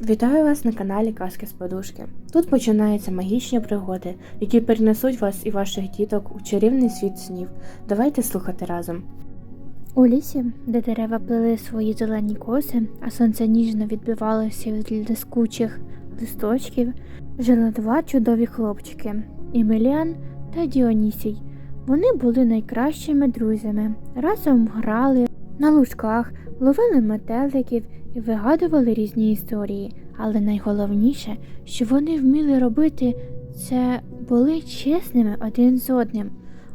Вітаю вас на каналі Казки з Подушки. Тут починаються магічні пригоди, які перенесуть вас і ваших діток у чарівний світ снів. Давайте слухати разом. У лісі, де дерева плели свої зелені коси, а сонце ніжно відбивалося від лискучих листочків, жили два чудові хлопчики Емеліан та Діонісій. Вони були найкращими друзями, разом грали на лужках, ловили метеликів вигадували різні історії. Але найголовніше, що вони вміли робити це були чесними один з одним.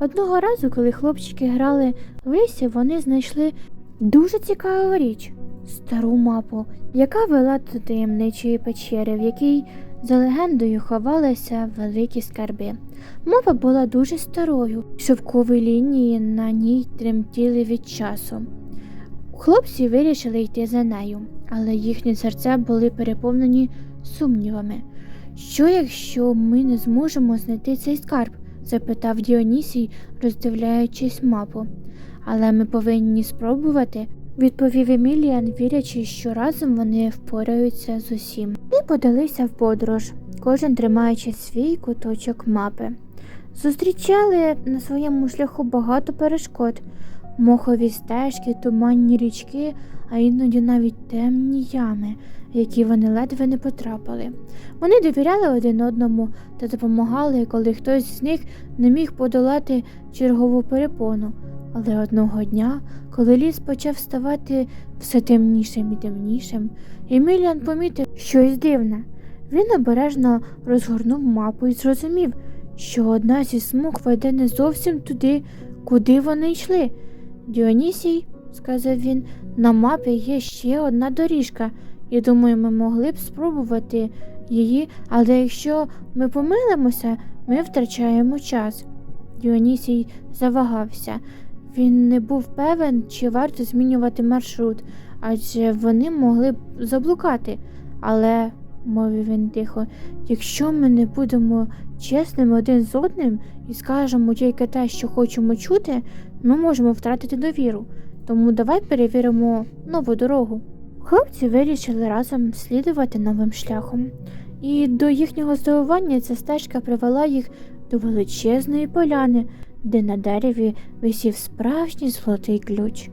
Одного разу, коли хлопчики грали в лісі, вони знайшли дуже цікаву річ стару мапу, яка вела до таємничої печери, в якій за легендою ховалися великі скарби. Мапа була дуже старою, шовкові лінії на ній тремтіли від часу. Хлопці вирішили йти за нею, але їхні серця були переповнені сумнівами. Що якщо ми не зможемо знайти цей скарб? запитав Діонісій, роздивляючись мапу. Але ми повинні спробувати, відповів Еміліан, вірячи, що разом вони впораються з усім. І подалися в подорож, кожен тримаючи свій куточок мапи. Зустрічали на своєму шляху багато перешкод, мохові стежки, туманні річки, а іноді навіть темні ями, в які вони ледве не потрапили. Вони довіряли один одному та допомагали, коли хтось з них не міг подолати чергову перепону. Але одного дня, коли ліс почав ставати все темнішим і темнішим, Еміліан помітив щось дивне. Він обережно розгорнув мапу і зрозумів, що одна зі смуг веде не зовсім туди, куди вони йшли. Діонісій, сказав він, на мапі є ще одна доріжка, і думаю, ми могли б спробувати її, але якщо ми помилимося, ми втрачаємо час. Діонісій завагався. Він не був певен, чи варто змінювати маршрут, адже вони могли б заблукати. Але, мовив він тихо, якщо ми не будемо чесними один з одним і скажемо тільки те, що хочемо чути, ми можемо втратити довіру. Тому давай перевіримо нову дорогу. Хлопці вирішили разом слідувати новим шляхом, і до їхнього здивування ця стежка привела їх до величезної поляни, де на дереві висів справжній золотий ключ.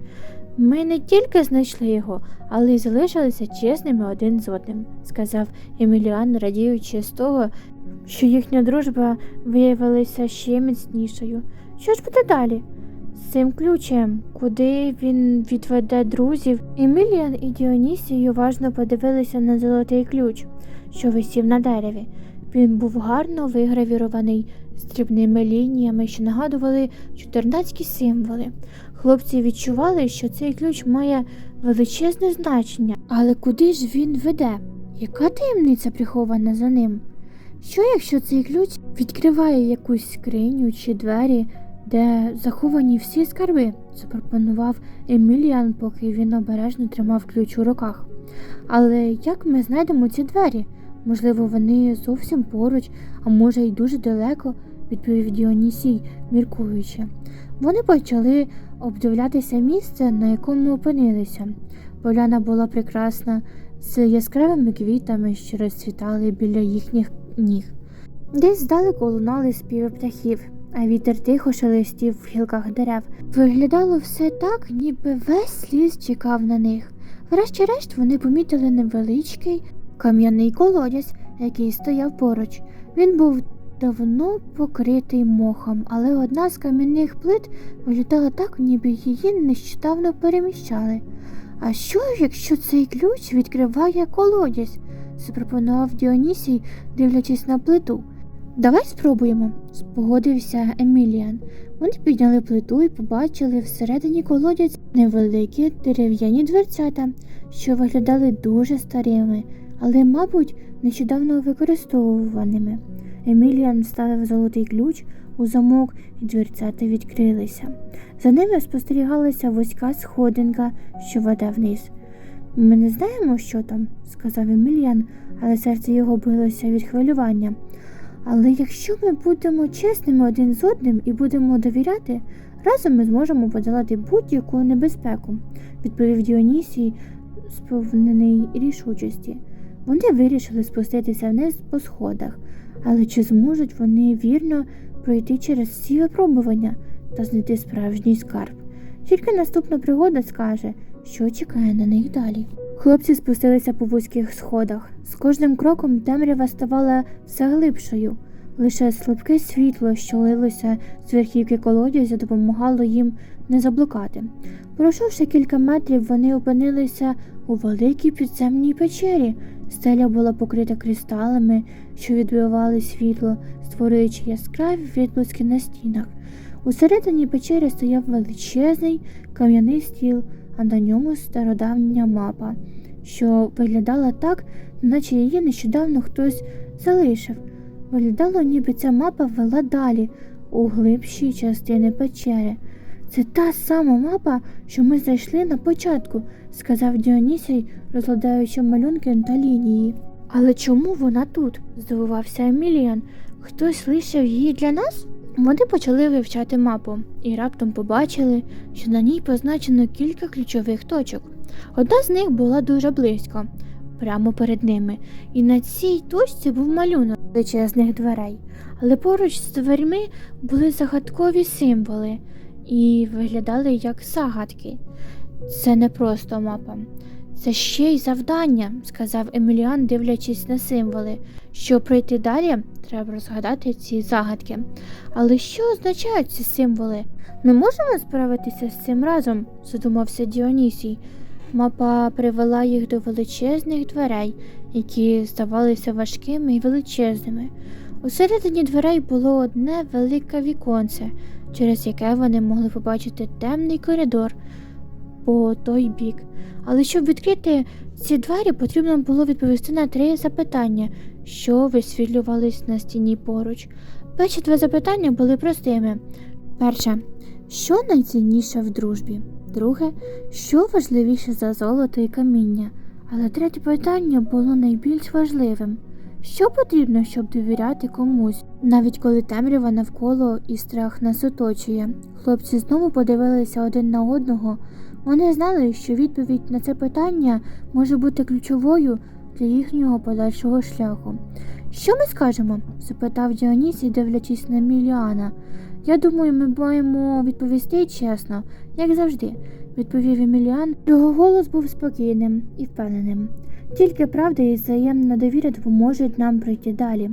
Ми не тільки знайшли його, але й залишилися чесними один з одним, сказав Еміліан, радіючи з того, що їхня дружба виявилася ще міцнішою. Що ж буде далі? Цим ключем, куди він відведе друзів, Еміліан і Діонісій уважно подивилися на золотий ключ, що висів на дереві. Він був гарно вигравірований з дрібними лініями, що нагадували чотирнацькі символи. Хлопці відчували, що цей ключ має величезне значення, але куди ж він веде? Яка таємниця прихована за ним? Що якщо цей ключ відкриває якусь скриню чи двері, де заховані всі скарби? запропонував Еміліан, поки він обережно тримав ключ у руках. Але як ми знайдемо ці двері? Можливо, вони зовсім поруч, а може й дуже далеко, відповів Діонісій, міркуючи. Вони почали обдивлятися місце, на якому опинилися. Поляна була прекрасна, з яскравими квітами, що розцвітали біля їхніх ніг. Десь здалеку лунали співи птахів, а вітер тихо шелестів в гілках дерев. Виглядало все так, ніби весь ліс чекав на них. Врешті-решт вони помітили невеличкий кам'яний колодязь, який стояв поруч. Він був давно покритий мохом, але одна з кам'яних плит виглядала так, ніби її нещодавно переміщали. А що, якщо цей ключ відкриває колодязь? запропонував Діонісій, дивлячись на плиту. Давай спробуємо, спогодився Еміліан. Вони підняли плиту і побачили всередині колодязь невеликі дерев'яні дверцята, що виглядали дуже старими, але, мабуть, нещодавно використовуваними. Еміліан вставив золотий ключ у замок, і дверцята відкрилися. За ними спостерігалася вузька сходинка, що веде вниз. Ми не знаємо, що там, сказав Еміліан, але серце його билося від хвилювання. Але якщо ми будемо чесними один з одним і будемо довіряти, разом ми зможемо подолати будь-яку небезпеку, відповів Діонісій, сповнений рішучості. Вони вирішили спуститися вниз по сходах, але чи зможуть вони вірно пройти через всі випробування та знайти справжній скарб? Тільки наступна пригода скаже, що чекає на них далі. Хлопці спустилися по вузьких сходах. З кожним кроком темрява ставала все глибшою. Лише слабке світло, що лилося з верхівки колодязя, допомагало їм не заблукати. Пройшовши кілька метрів, вони опинилися у великій підземній печері. Стеля була покрита кристалами, що відбивали світло, створюючи яскраві відблиски на стінах. Усередині печери стояв величезний кам'яний стіл, а на ньому стародавня мапа, що виглядала так, наче її нещодавно хтось залишив. Виглядало, ніби ця мапа вела далі, у глибші частини печери. Це та сама мапа, що ми знайшли на початку, сказав Діонісій, розглядаючи малюнки та лінії. Але чому вона тут? здивувався Еміліан. Хтось лишив її для нас? Вони почали вивчати мапу і раптом побачили, що на ній позначено кілька ключових точок. Одна з них була дуже близько, прямо перед ними, і на цій точці був малюнок величезних дверей. Але поруч з дверьми були загадкові символи і виглядали як загадки. Це не просто мапа, це ще й завдання, сказав Еміліан, дивлячись на символи. Щоб пройти далі, треба розгадати ці загадки. Але що означають ці символи? Ми можемо справитися з цим разом, задумався Діонісій. Мапа привела їх до величезних дверей, які здавалися важкими і величезними. Усередині дверей було одне велике віконце, через яке вони могли побачити темний коридор по той бік. Але щоб відкрити ці двері, потрібно було відповісти на три запитання, що висвітлювались на стіні поруч. Перші два запитання були простими. Перше, що найцінніше в дружбі? Друге, що важливіше за золото і каміння? Але третє питання було найбільш важливим. Що потрібно, щоб довіряти комусь, навіть коли темрява навколо і страх нас оточує? Хлопці знову подивилися один на одного. Вони знали, що відповідь на це питання може бути ключовою для їхнього подальшого шляху. Що ми скажемо? запитав Діонісій, дивлячись на Міліана. Я думаю, ми маємо відповісти чесно, як завжди, відповів Еміліан. Його голос був спокійним і впевненим. Тільки правда і взаємна довіра допоможуть нам пройти далі.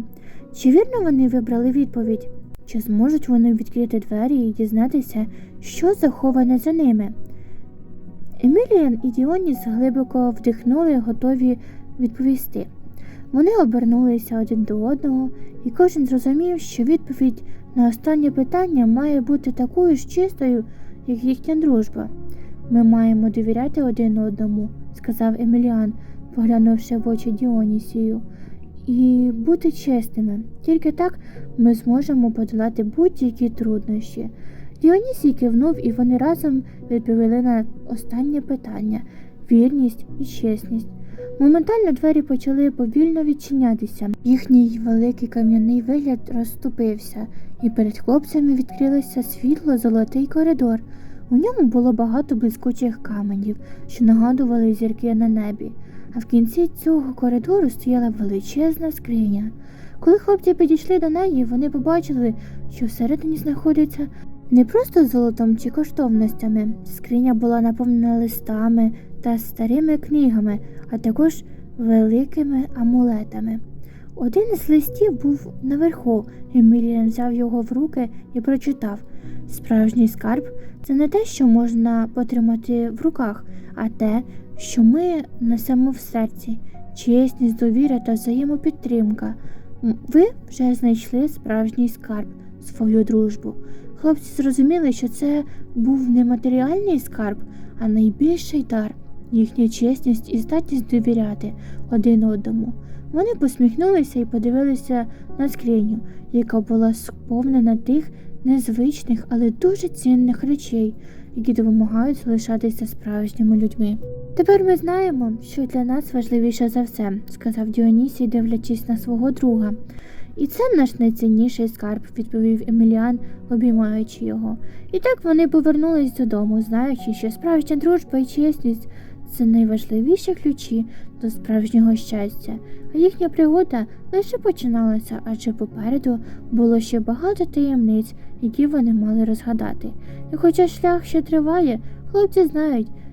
Чи вірно вони вибрали відповідь? Чи зможуть вони відкрити двері і дізнатися, що заховане за ними? Еміліан і Діоніс глибоко вдихнули, готові відповісти. Вони обернулися один до одного, і кожен зрозумів, що відповідь на останнє питання має бути такою ж чистою, як їхня дружба. Ми маємо довіряти один одному, сказав Еміліан, поглянувши в очі Діонісію, і бути чесними. Тільки так ми зможемо подолати будь-які труднощі. Діонісій кивнув, і вони разом відповіли на останнє питання вірність і чесність. Моментально двері почали повільно відчинятися. Їхній великий кам'яний вигляд розступився, і перед хлопцями відкрилося світло золотий коридор. У ньому було багато блискучих каменів, що нагадували зірки на небі. А в кінці цього коридору стояла величезна скриня. Коли хлопці підійшли до неї, вони побачили, що всередині знаходиться не просто золотом чи коштовностями. Скриня була наповнена листами та старими книгами, а також великими амулетами. Один із листів був наверху, Еміліан взяв його в руки і прочитав Справжній скарб це не те, що можна потримати в руках, а те, що ми несемо в серці, чесність, довіра та взаємопідтримка. Ви вже знайшли справжній скарб, свою дружбу. Хлопці зрозуміли, що це був не матеріальний скарб, а найбільший дар, їхня чесність і здатність довіряти один одному. Вони посміхнулися і подивилися на скриню, яка була сповнена тих незвичних, але дуже цінних речей, які допомагають залишатися справжніми людьми. Тепер ми знаємо, що для нас важливіше за все, сказав Діонісій, дивлячись на свого друга. І це наш найцінніший скарб, відповів Еміліан, обіймаючи його. І так вони повернулись додому, знаючи, що справжня дружба і чесність це найважливіші ключі до справжнього щастя, а їхня пригода лише починалася, адже попереду було ще багато таємниць, які вони мали розгадати. І хоча шлях ще триває, хлопці знають,